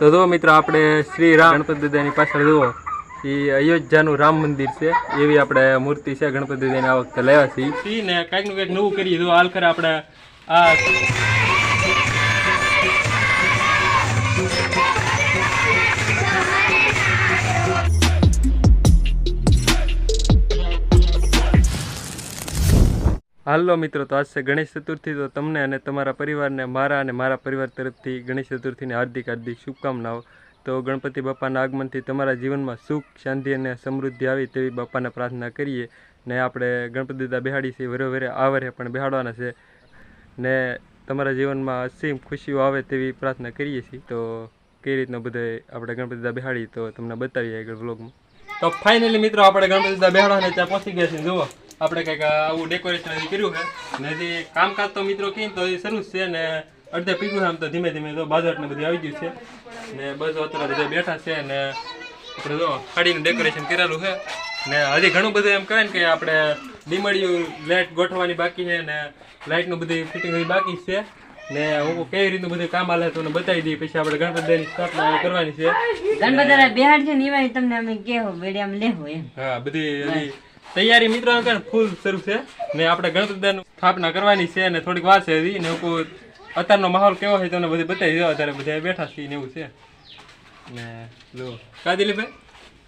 તો જો મિત્રો, આપણે શ્રી રામ ગણપતિ દાદાની પાછળ જુઓ. એ અયોધ્યાનું રામ મંદિર છે. એવી આપણે મૂર્તિ છે. ગણપતિ દાદાની આ વખતે લાવ્યા છીએ. ને કાંઈકનું કંઈક નવું કરીએ. જો હાલ ખરે આપણે આ હાલો મિત્રો, તો આજ છે ગણેશ ચતુર્થી, તો તમને અને તમારા પરિવારને, મારા અને મારા પરિવાર તરફથી ગણેશ ચતુર્થીની હાર્દિક હાર્દિક શુભકામનાઓ. તો ગણપતિ બાપાના આગમનથી તમારા જીવનમાં સુખ, શાંતિ અને સમૃદ્ધિ આવી તેવી બાપાને પ્રાર્થના કરીએ. ને આપણે ગણપતિ દાદા બેહાડી છીએ વરે વરે આવરે પણ બેહાડવાના છે. ને તમારા જીવનમાં અસીમ ખુશીઓ આવે તેવી પ્રાર્થના કરીએ છીએ. તો કઈ રીતના બધે આપણે ગણપતિ દા બેહાડી, તો તમને બતાવીએ આગળ વ્લોગમાં તો ફાઇનલી મિત્રો, આપણે ગણપતિ દાદા બેહાડવાને ત્યાં પહોંચી ગયા છીએ, જુઓ. આપણે કંઈક આવું ડેકોરેશન કર્યું છે. ને હજી કામકાજ તો મિત્રો કહીને તો એ શરૂ છે ને અડધે પીગું આમ તો ધીમે ધીમે તો બાજટ ને બધું આવી ગયું છે. ને બસ અત્યારે બધા બેઠા છે ને આપણે જો ખાડીનું ડેકોરેશન કરેલું છે. ને હજી ઘણું બધું એમ કહેવાય ને કે આપણે ડીમડિયું લાઇટ ગોઠવવાની બાકી છે ને લાઇટનું બધી ફિટિંગ બાકી છે. ને હું કેવી રીતનું બધું કામ હાલે તો બતાવી દઈએ. પછી આપણે ગણપતિ દાદાની સ્થાપના કરવાની છે. ગણપતિ બિહાર છે ને એવા તમને અમે કેવો બેડિયામ લેવો એમ. હા બધી હજી તૈયારી મિત્રો ફૂલ શરૂ છે. ને આપણે ગણપતિ સ્થાપના કરવાની છે અને થોડીક વાર છે હજી. ને અત્યારનો માહોલ કેવો છે તમને બધું બતાવી દો અત્યારે બધા બેઠા છીએ ને એવું છે. ને લો. કા દિલીપભાઈ?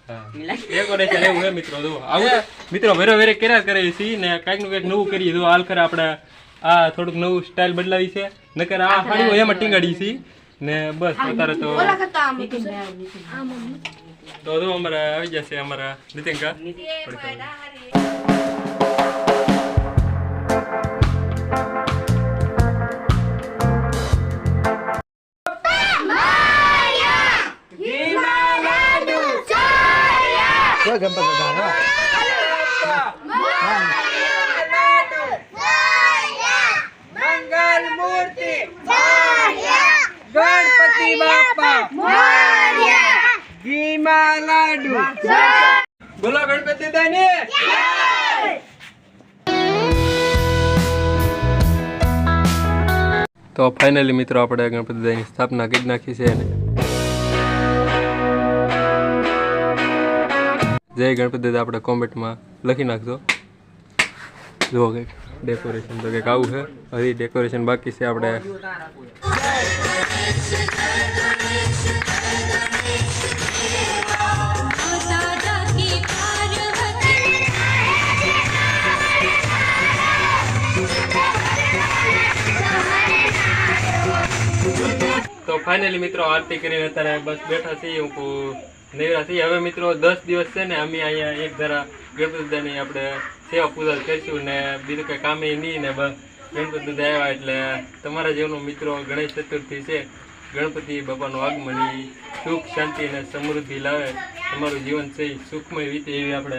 હા. ડેકોરેશન એવું છે મિત્રો આવું મિત્રો, વેરે વેરે કર્યા કરે છે ને કાંઈકનું નવું કરીએ. જો હાલ આપણે આ થોડુંક નવું સ્ટાઇલ બદલાવી છે. નકર આ સાડીઓ એમાં ટીંગાડી છીએ ને બસ, અત્યારે તો તો જો અમારા આવી જશે અમારા નીતિનકા મંગલ મૂર્તિ ગણપતિ બાપા ઘીમાં લાડુ. બોલો ગણપતિ તો ફાઇનલી મિત્રો આપણે ગણપતિ દાદાની સ્થાપના કરી નાખી છે અને જય ગણપતિ દાદા આપણે કોમેન્ટમાં લખી નાખજો. જુઓ કંઈક ડેકોરેશન તો કંઈક આવું છે. હજી ડેકોરેશન બાકી છે આપણે. તો ફાઇનલી મિત્રો આરતી કરીને અત્યારે બસ બેઠા છીએ, હું નેવરા છીએ. હવે મિત્રો દસ દિવસ છે ને, અમે અહીંયા એક ધરા ગણપતિદાની આપણે સેવા પૂજા કરીશું ને બીજું કંઈ કામે નહીં ને બસ ગણપતિ દાદા આવ્યા એટલે તમારા જેવનો મિત્રો ગણેશ ચતુર્થી છે. ગણપતિ બાપાનું આગમન એ સુખ, શાંતિ અને સમૃદ્ધિ લાવે. તમારું જીવન છે સુખમય વીતે એવી આપણે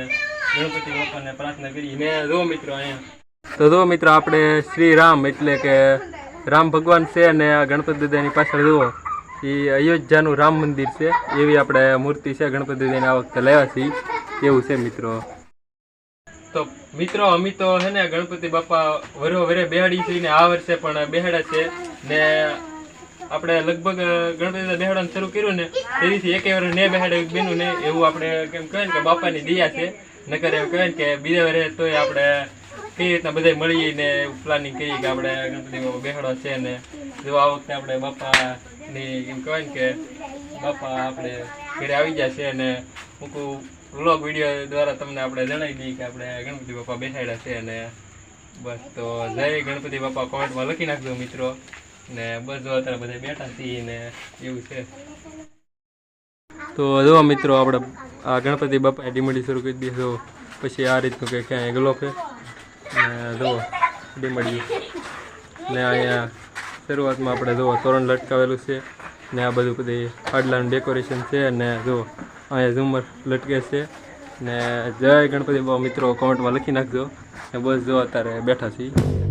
ગણપતિ બાપાને પ્રાર્થના કરી ને જો મિત્રો અહીંયા તો જો મિત્રો આપણે શ્રી રામ એટલે કે રામ ભગવાન છે અને આ ગણપતિ દાદાની પાછળ જુઓ, એ અયોધ્યાનું રામ મંદિર છે. એવી આપણે મૂર્તિ છે. ગણપતિ દાદાને આ વખતે લાવ્યા છીએ એવું છે મિત્રો. તો મિત્રો, અમે તો હે ને ગણપતિ બાપા વરો વરે બેહાડી છે ને આ વર્ષે પણ બેહાડા છે. ને આપણે લગભગ ગણપતિ બેહાડવાનું શરૂ કર્યું ને તેથી એક વાર ને બેહાડે બેનું ને, એવું આપણે કેમ કહેવાય ને કે બાપાની દયા છે. નકર એવું કહેવાય ને કે બીજા વરે તોય આપણે કઈ રીતના બધા મળીએ ને પ્લાનિંગ કરીએ કે આપણે ગણપતિ બાપા બેહાડવા છે ને જો વખતે આપણે બાપાની એમ કહેવાય ને કે બાપા આપણે ઘરે આવી જશે અને કહું વ્લોગ વીડિયો દ્વારા તમને આપણે જણાવી દઈએ કે આપણે ગણપતિ બાપા બેસાડ્યા છે અને બસ તો જય ગણપતિ બાપા કોમેન્ટમાં લખી નાખજો મિત્રો ને બસ જો અત્યારે બધા બેઠા છીએ ને એવું છે. તો જો મિત્રો આપણે આ ગણપતિ બાપાએ ડીમડી શરૂ કરી દીધો પછી આ રીતનું કે ક્યાંય ગલો છે. ને જુઓ ડીમડી ને અહીંયા શરૂઆતમાં આપણે જુઓ, તોરણ લટકાવેલું છે. ને આ બધું બધી હાડલાનું ડેકોરેશન છે ને જુઓ, અહીંયા ઝુમર લટકે છે. ને જય ગણપતિ મિત્રો કોમેન્ટમાં લખી નાખજો. ને બસ જો અત્યારે બેઠા છીએ.